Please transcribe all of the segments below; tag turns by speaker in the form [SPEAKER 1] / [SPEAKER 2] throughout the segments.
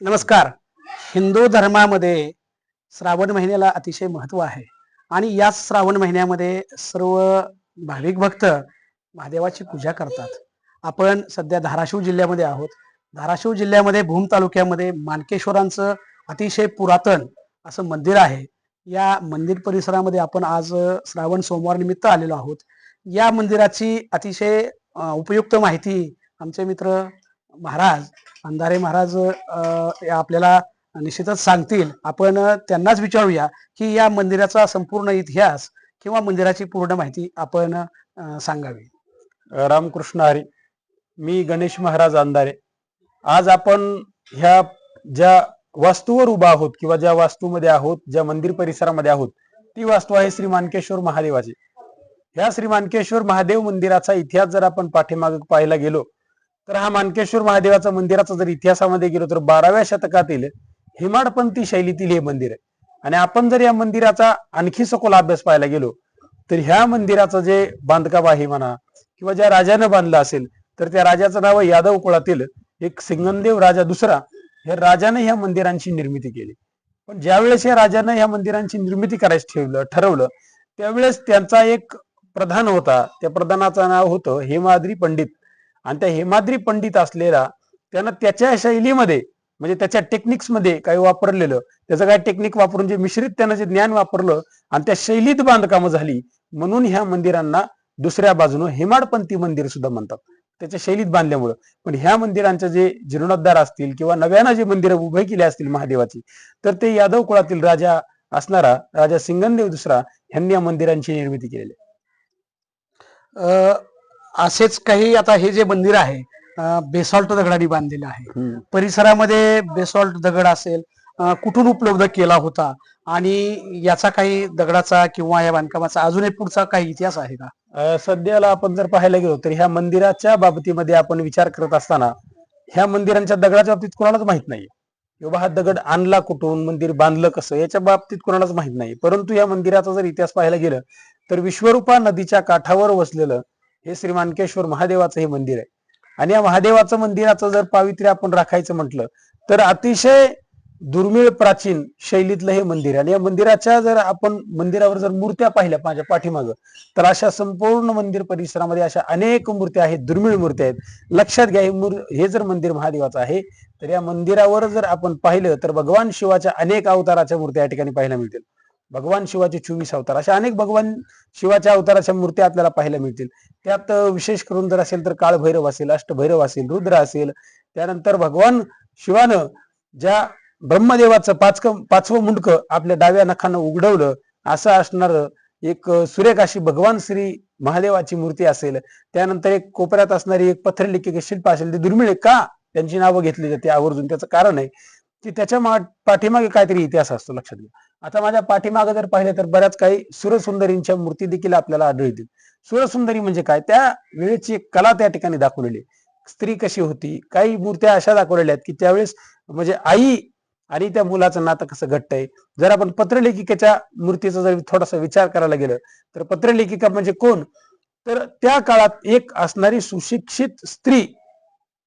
[SPEAKER 1] नमस्कार. हिंदू धर्मामध्ये श्रावण महिन्याला अतिशय महत्त्व आहे. आणि या श्रावण महिन्यामध्ये सर्व भाविक भक्त महादेवाची पूजा करतात. आपण सध्या धाराशिव जिल्ह्यामध्ये आहोत. धाराशिव जिल्ह्यामध्ये भूम तालुक्यामध्ये मानकेश्वरांचं अतिशय पुरातन असं मंदिर आहे. या मंदिर परिसरामध्ये आपण आज श्रावण सोमवार निमित्त आलेलो आहोत. या मंदिराची अतिशय उपयुक्त माहिती आमचे मित्र महाराज अंधारे महाराज आपल्याला निश्चितच सांगतील. आपण त्यांनाच विचारूया की या मंदिराचा संपूर्ण इतिहास किंवा मंदिराची पूर्ण माहिती आपण सांगावी.
[SPEAKER 2] रामकृष्ण हरी मी गणेश महाराज अंधारे. आज आपण ह्या ज्या वास्तूवर उभा आहोत किंवा ज्या वास्तूमध्ये आहोत ज्या मंदिर परिसरामध्ये आहोत ती वास्तू आहे श्री मानकेश्वर महादेवाची. ह्या श्री मानकेश्वर महादेव मंदिराचा इतिहास जर आपण पाठीमाग पाहायला गेलो तर हा मानकेश्वर महादेवाचा मंदिराचा जर इतिहासामध्ये गेलो तर बाराव्या शतकातील हेमाडपंथी शैलीतील हे मंदिर आहे. आणि आपण जर या मंदिराचा आणखी सखोल अभ्यास पाहायला गेलो तर ह्या मंदिराचं जे बांधकाम आहे म्हणा किंवा ज्या राजानं बांधलं असेल तर त्या राजाचं नाव यादव कुळातील एक सिंगनदेव राजा दुसरा हे राजाने ह्या मंदिरांची निर्मिती केली. पण ज्यावेळेस या राजानं ह्या मंदिरांची निर्मिती करायची ठेवलं ठरवलं त्यावेळेस त्यांचा एक प्रधान होता त्या प्रधानाचं नाव होतं हेमाद्री पंडित. आणि त्या हेमाद्री पंडित असलेला त्यानं त्याच्या शैलीमध्ये म्हणजे त्याच्या टेक्निक्समध्ये काही वापरलेलं. त्याचं काय टेक्निक वापरून जे मिश्रित त्यानं जे ज्ञान वापरलं आणि त्या शैलीत बांधकामं झाली म्हणून ह्या मंदिरांना दुसऱ्या बाजूनं हेमाडपंथी मंदिर सुद्धा म्हणतात. त्याच्या शैलीत बांधल्यामुळं. पण ह्या मंदिरांचे जे जीर्णोद्धार असतील किंवा नव्यानं जे मंदिरं उभे केले असतील महादेवाची तर ते यादव कुळातील राजा असणारा राजा सिंगनदेव दुसरा ह्यांनी या मंदिरांची निर्मिती केलेली
[SPEAKER 1] असेच काही आता हे जे मंदिर आहे बेसॉल्ट दगडाने बांधलेलं आहे. परिसरामध्ये बेसॉल्ट दगड असेल कुठून उपलब्ध केला होता आणि याचा काही दगडाचा किंवा या बांधकामाचा अजूनही पुढचा काही इतिहास आहे का?
[SPEAKER 2] सध्याला आपण जर पाहायला गेलो तर ह्या मंदिराच्या बाबतीमध्ये आपण विचार करत असताना ह्या मंदिरांच्या दगडाच्या बाबतीत कोणालाच माहीत नाही किंवा हा दगड आणला कुठून मंदिर बांधलं कसं याच्या बाबतीत कोणालाच माहीत नाही परंतु या मंदिराचा जर इतिहास पाहायला गेलं तर विश्वरूपा नदीच्या काठावर वसलेलं हे श्री मानकेश्वर महादेवाचं हे मंदिर आहे. आणि या महादेवाचं मंदिराचं जर पावित्र्य आपण राखायचं म्हटलं तर अतिशय दुर्मिळ प्राचीन शैलीतलं हे मंदिर आहे. आणि या मंदिराच्या जर आपण मंदिरावर जर मूर्त्या पाहिल्या माझ्या पाठीमागं तर अशा संपूर्ण मंदिर परिसरामध्ये अशा अनेक मूर्त्या आहेत दुर्मिळ मूर्त्या आहेत. लक्षात घ्या हे हे जर मंदिर महादेवाचं आहे तर या मंदिरावर जर आपण पाहिलं तर भगवान शिवाच्या अनेक अवताराच्या मूर्त्या या ठिकाणी पाहायला मिळतील. भगवान शिवाचे चोवीस अवतार अशा अनेक भगवान शिवाच्या अवताराच्या मूर्त्या आपल्याला पाहायला मिळतील. त्यात विशेष करून जर असेल तर काळभैरव असेल अष्टभैरव असेल रुद्र असेल त्यानंतर भगवान शिवानं ज्या ब्रह्मदेवाचं पाचक पाचवं मुंडकं आपल्या डाव्या नखानं उघडवलं असं असणार एक सूर्यकाशी सुरेख अशी भगवान श्री महादेवाची मूर्ती असेल. त्यानंतर एक कोपऱ्यात असणारी एक पत्थरलिखित शिल्प असेल ते दुर्मिळ का? त्यांची नावं घेतली जाते आवर्जून. त्याचं कारण आहे की त्याच्या मा पाठीमागे काहीतरी इतिहास असतो लक्षात घ्या. आता माझ्या पाठीमागे जर पाहिलं तर बऱ्याच काही सुरसुंदरींच्या मूर्ती देखील आपल्याला आढळतील. सुरसुंदरी म्हणजे काय? त्या वेळेची कला त्या ठिकाणी दाखवलेली स्त्री कशी होती? काही मूर्त्या अशा दाखवलेल्या आहेत की त्यावेळेस म्हणजे आई आणि त्या मुलाचं नातं कसं घट्ट आहे जर आपण पत्रलेखिकेच्या मूर्तीचा जर थोडासा विचार करायला गेलं तर पत्रलेखिका म्हणजे कोण? तर त्या काळात एक असणारी सुशिक्षित स्त्री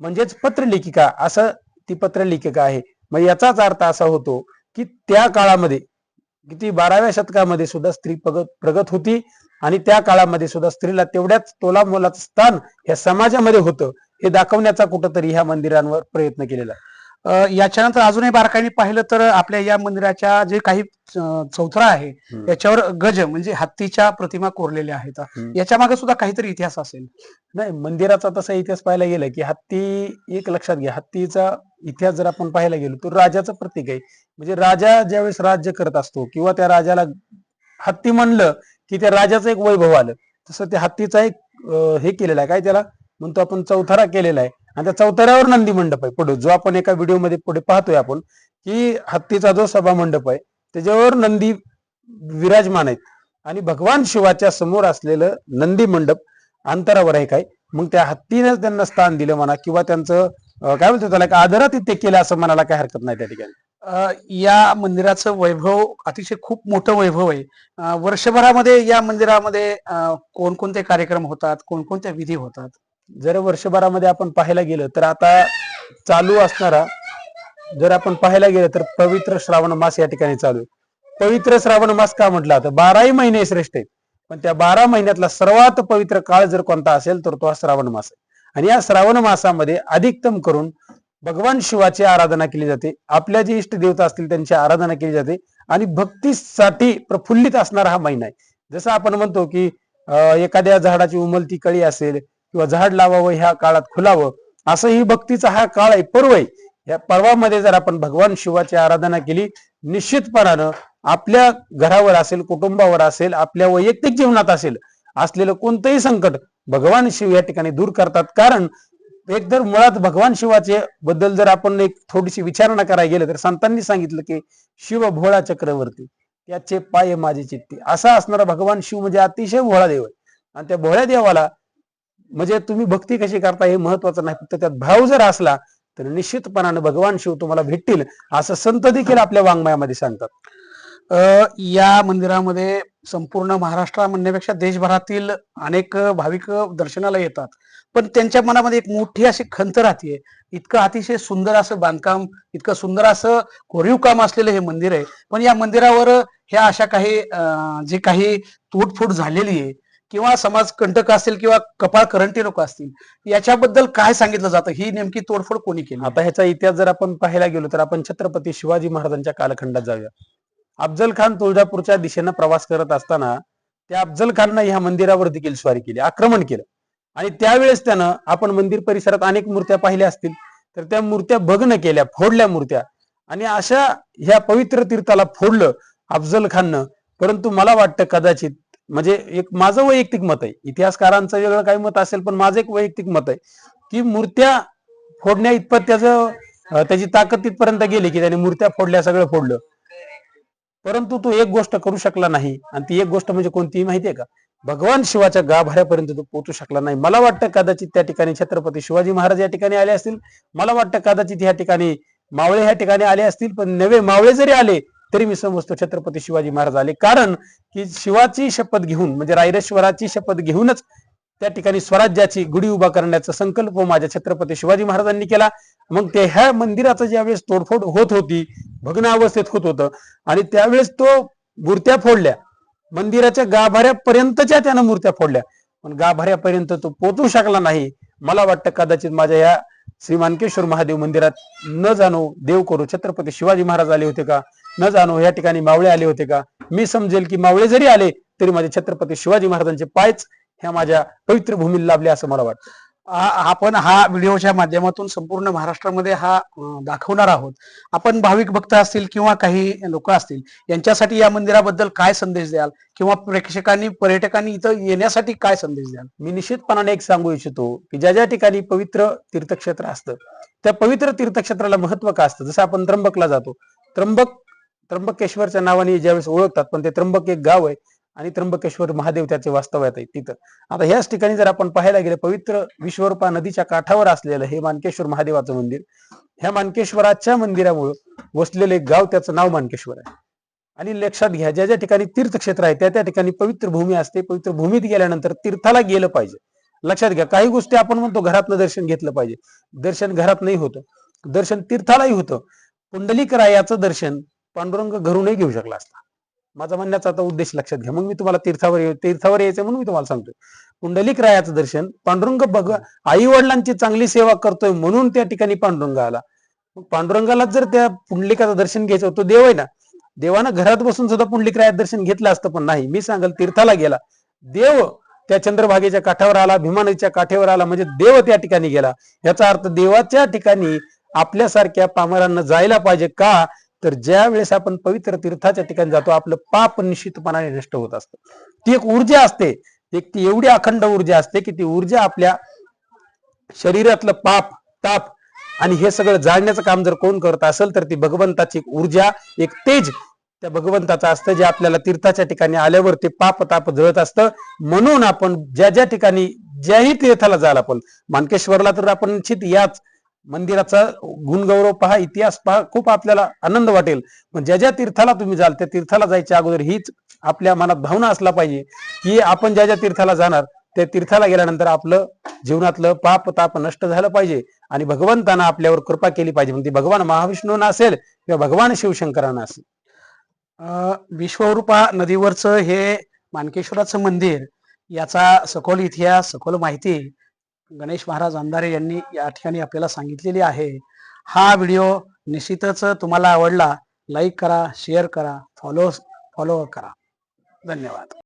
[SPEAKER 2] म्हणजेच पत्रलेखिका असं ती पत्रलेखिका आहे. मग याचाच अर्थ असा होतो की त्या काळामध्ये किती बाराव्या शतकामध्ये सुद्धा स्त्री प्रगत प्रगत होती आणि त्या काळामध्ये सुद्धा स्त्रीला तेवढ्याच तोला मोलाचं स्थान या समाजामध्ये होतं हे दाखवण्याचा कुठंतरी ह्या मंदिरांवर प्रयत्न केलेला
[SPEAKER 1] याच्यानंतर अजूनही बारकाईने पाहिलं तर आपल्या या मंदिराच्या जे काही चौथरा आहे. याच्यावर गज म्हणजे हत्तीच्या प्रतिमा कोरलेल्या आहेत. याच्या मागे सुद्धा काहीतरी इतिहास असेल
[SPEAKER 2] नाही मंदिराचा तसा इतिहास पाहायला गेला की हत्ती एक लक्षात घ्या हत्तीचा इतिहास जर आपण पाहायला गेलो तर राजाचं प्रतीक आहे. म्हणजे राजा ज्यावेळेस राज्य करत असतो किंवा त्या राजाला हत्ती म्हणलं की त्या राजाचं एक वैभव आलं. तसं त्या हत्तीचा एक हे केलेला आहे. काय त्याला? म्हणतो आपण चौथारा केलेला आहे. आणि त्या चौथऱ्यावर नंदी मंडप आहे पुढे. जो आपण एका व्हिडिओमध्ये पुढे पाहतोय आपण की हत्तीचा जो सभा मंडप आहे त्याच्यावर नंदी विराजमान आहेत. आणि भगवान शिवाच्या समोर असलेलं नंदी मंडप अंतरावर आहे काय? मग त्या हत्तीने त्यांना स्थान दिलं म्हणा किंवा त्यांचं काय म्हणतो त्याला एक आदरात ते केलं असं म्हणायला काही हरकत नाही त्या ठिकाणी?
[SPEAKER 1] या मंदिराचं वैभव अतिशय खूप मोठं वैभव आहे. वर्षभरामध्ये या मंदिरामध्ये कोणकोणते कार्यक्रम होतात कोणकोणत्या विधी होतात?
[SPEAKER 2] जर वर्षभरामध्ये आपण पाहायला गेलं तर आता चालू असणारा जर आपण पाहायला गेलं तर पवित्र श्रावण मास या ठिकाणी चालू आहे. पवित्र श्रावण मास का म्हटला तर बाराही महिने श्रेष्ठ आहेत. पण त्या बारा महिन्यातला सर्वात पवित्र काळ जर कोणता असेल तर तो हा श्रावण मास आहे. आणि या श्रावण मासामध्ये अधिकतम करून भगवान शिवाची आराधना केली जाते. आपल्या जे इष्ट देवता असतील त्यांची आराधना केली जाते. आणि भक्तीसाठी प्रफुल्लित असणारा हा महिना आहे. जसं आपण म्हणतो की अं, एखाद्या झाडाची उमलती कळी असेल किंवा झाड लावावं ह्या काळात खुलावं असं ही भक्तीचा हा काळ आहे पर्व आहे. या पर्वामध्ये जर आपण भगवान शिवाची आराधना केली निश्चितपणानं आपल्या घरावर असेल कुटुंबावर असेल आपल्या वैयक्तिक जीवनात असेल असलेलं कोणतंही संकट भगवान शिव या ठिकाणी दूर करतात. कारण एक तर मुळात भगवान शिवाचे बद्दल जर आपण एक थोडीशी विचारणा करायला गेलं तर संतांनी सांगितलं की शिव भोळा चक्रवर्ती त्याचे पाय माझे चित्ते. असा असणारा भगवान शिव म्हणजे अतिशय भोळा देव आहे. आणि त्या भोळ्या देवाला म्हणजे तुम्ही भक्ती कशी करता हे महत्वाचं नाही. फक्त त्यात भाव जर असला तर निश्चितपणाने भगवान शिव तुम्हाला भेटतील असं संत देखील आपल्या वाङ्मयामध्ये सांगतात.
[SPEAKER 1] या मंदिरामध्ये संपूर्ण महाराष्ट्र म्हणण्यापेक्षा देशभरातील अनेक भाविक दर्शनाला येतात. पण त्यांच्या मनामध्ये एक मोठी अशी खंत राहते. इतकं अतिशय सुंदर असं बांधकाम इतकं सुंदर असं कोरीव काम असलेलं हे मंदिर आहे. पण या मंदिरावर ह्या अशा काही जे काही तोडफोड झालेली आहे किंवा समाज कंटक असतील किंवा कपाळ करंटी लोक असतील याच्याबद्दल काय सांगितलं जातं? ही नेमकी तोडफोड कोणी केली?
[SPEAKER 2] आता ह्याचा इतिहास जर आपण पाहायला गेलो तर आपण छत्रपती शिवाजी महाराजांच्या कालखंडात जाऊया. अफजल खान तुळजापूरच्या दिशेनं प्रवास करत असताना त्या अफजल खाननं ह्या मंदिरावर देखील स्वारी केली आक्रमण केलं. आणि त्यावेळेस त्यानं आपण मंदिर परिसरात अनेक मूर्त्या पाहिल्या असतील तर त्या मूर्त्या भग्न केल्या फोडल्या मूर्त्या. आणि अशा ह्या पवित्र तीर्थाला फोडलं अफजल खाननं. परंतु मला वाटतं कदाचित म्हणजे एक माझं वैयक्तिक मत आहे इतिहासकारांचं वेगळं काही मत असेल पण माझं एक वैयक्तिक मत आहे की मूर्त्या फोडण्या इतपत त्याचं त्याची ताकद तिथपर्यंत गेली की त्याने मूर्त्या फोडल्या सगळं फोडलं. परंतु तो एक गोष्ट करू शकला नाही. आणि ती एक गोष्ट म्हणजे कोणती माहितीये का? भगवान शिवाच्या गाभाऱ्यापर्यंत तो पोहोचू शकला नाही. मला वाटतं कदाचित त्या ठिकाणी छत्रपती शिवाजी महाराज या ठिकाणी आले असतील. मला वाटतं कदाचित या ठिकाणी मावळे ह्या ठिकाणी आले असतील. पण नवे मावळे जरी आले तरी मी समजतो छत्रपती शिवाजी महाराज आले. कारण की शिवाची शपथ घेऊन म्हणजे रायरेश्वराची शपथ घेऊनच त्या ठिकाणी स्वराज्याची गुढी उभा करण्याचा संकल्प माझ्या छत्रपती शिवाजी महाराजांनी केला. मग ते ह्या मंदिराचं ज्यावेळेस तोडफोड होत होती भग्न अवस्थेत होत होतं आणि त्यावेळेस तो मूर्त्या फोडल्या. मंदिराच्या गाभाऱ्यापर्यंतच्या त्यानं मूर्त्या फोडल्या. पण गाभाऱ्यापर्यंत तो पोचू शकला नाही. मला वाटतं कदाचित माझ्या या श्री मानकेश्वर महादेव मंदिरात न जाणो देव करू छत्रपती शिवाजी महाराज आले होते का? न जाणो या ठिकाणी मावळे आले होते का? मी समजेल की मावळे जरी आले तरी माझे छत्रपती शिवाजी महाराजांचे पायच ह्या माझ्या पवित्र भूमीला लाभले असं मला वाटतं.
[SPEAKER 1] आपण हा व्हिडिओच्या माध्यमातून संपूर्ण महाराष्ट्रामध्ये हा दाखवणार आहोत. आपण भाविक भक्त असतील किंवा काही लोक असतील यांच्यासाठी या मंदिराबद्दल काय संदेश द्याल? किंवा प्रेक्षकांनी पर्यटकांनी इथं येण्यासाठी काय संदेश द्याल?
[SPEAKER 2] मी निश्चितपणाने एक सांगू इच्छितो की ज्या ज्या ठिकाणी पवित्र तीर्थक्षेत्र असतं त्या पवित्र तीर्थक्षेत्राला महत्त्व का असतं? जसं आपण त्र्यंबकला जातो. त्र्यंबक त्र्यंबकेश्वरच्या नावाने ज्यावेळेस ओळखतात पण ते त्र्यंबक एक गाव आहे. आणि त्र्यंबकेश्वर महादेव त्याचे वास्तव्यात आहे तिथं. आता ह्याच ठिकाणी जर आपण पाहायला गेलं पवित्र विश्वरूपा नदीच्या काठावर असलेलं हे मानकेश्वर महादेवाचं मंदिर ह्या मानकेश्वराच्या मंदिरामुळं वसलेलं एक गाव त्याचं नाव मानकेश्वर आहे. आणि लक्षात घ्या ज्या ज्या ठिकाणी तीर्थक्षेत्र आहे त्या त्या ठिकाणी पवित्र भूमी असते. पवित्र भूमीत गेल्यानंतर तीर्थाला गेलं पाहिजे. लक्षात घ्या काही गोष्टी आपण म्हणतो घरातनं दर्शन घेतलं पाहिजे. दर्शन घरात नाही होतं. दर्शन तीर्थालाही होतं. पुंडलिक रायाचं दर्शन पांडुरंग घरूनही घेऊ शकला असता. माझा म्हणण्याचा आता उद्देश लक्षात घ्या. मग मी तुम्हाला तीर्थावर तीर्थावर यायचं म्हणून मी तुम्हाला सांगतोय. पुंडलिक रायाचं दर्शन पांडुरंग बघ आई वडिलांची चांगली सेवा करतोय म्हणून त्या ठिकाणी पांडुरंग आला. मग पांडुरंगाला जर त्या पुंडलिकाचं दर्शन घ्यायचं होतं तो देव आहे ना देवानं घरात बसून सुद्धा पुंडलिक रायात दर्शन घेतलं असतं पण नाही. मी सांगाल तीर्थाला गेला. देव त्या चंद्रभागेच्या काठावर आला भीमानदीच्या काठेवर आला म्हणजे देव त्या ठिकाणी गेला. याचा अर्थ देवाच्या ठिकाणी आपल्यासारख्या पामरांना जायला पाहिजे का? तर ज्या वेळेस आपण पवित्र तीर्थाच्या ठिकाणी जातो आपलं पाप निश्चितपणाने नष्ट होत असतं. ती एक ऊर्जा असते. एक ती एवढी अखंड ऊर्जा असते की ती ऊर्जा आपल्या शरीरातलं पाप ताप आणि हे सगळं जाळण्याचं काम जर कोण करत असेल तर ती भगवंताची एक ऊर्जा एक तेज त्या भगवंताचं असतं जे आपल्याला तीर्थाच्या ठिकाणी आल्यावर ते पाप ताप जळत असतं. म्हणून आपण ज्या ज्या ठिकाणी ज्याही तीर्थाला जाल आपण मानकेश्वरला तर आपण निश्चित याच मंदिराचा गुणगौरव पहा इतिहास पहा खूप आपल्याला आनंद वाटेल. पण ज्या ज्या तीर्थाला तुम्ही जाल त्या तीर्थाला जायच्या अगोदर हीच आपल्या मनात भावना असला पाहिजे की आपण ज्या ज्या तीर्थाला जाणार त्या तीर्थाला गेल्यानंतर आपलं जीवनातलं पाप ताप नष्ट झालं पाहिजे आणि भगवंतानं आपल्यावर कृपा केली पाहिजे. म्हणजे भगवान महाविष्णूंना असेल किंवा भगवान शिवशंकरांना असेल.
[SPEAKER 1] विश्वरूपा नदीवरचं हे मानकेश्वराचं मंदिर याचा सखोल इतिहास सखोल माहिती गणेश महाराज अंधारे यांनी या ठिकाणी आपल्याला सांगितलेली आहे. हा व्हिडिओ निश्चितच तुम्हाला आवडला. लाईक करा शेअर करा फॉलो फॉलो करा. धन्यवाद.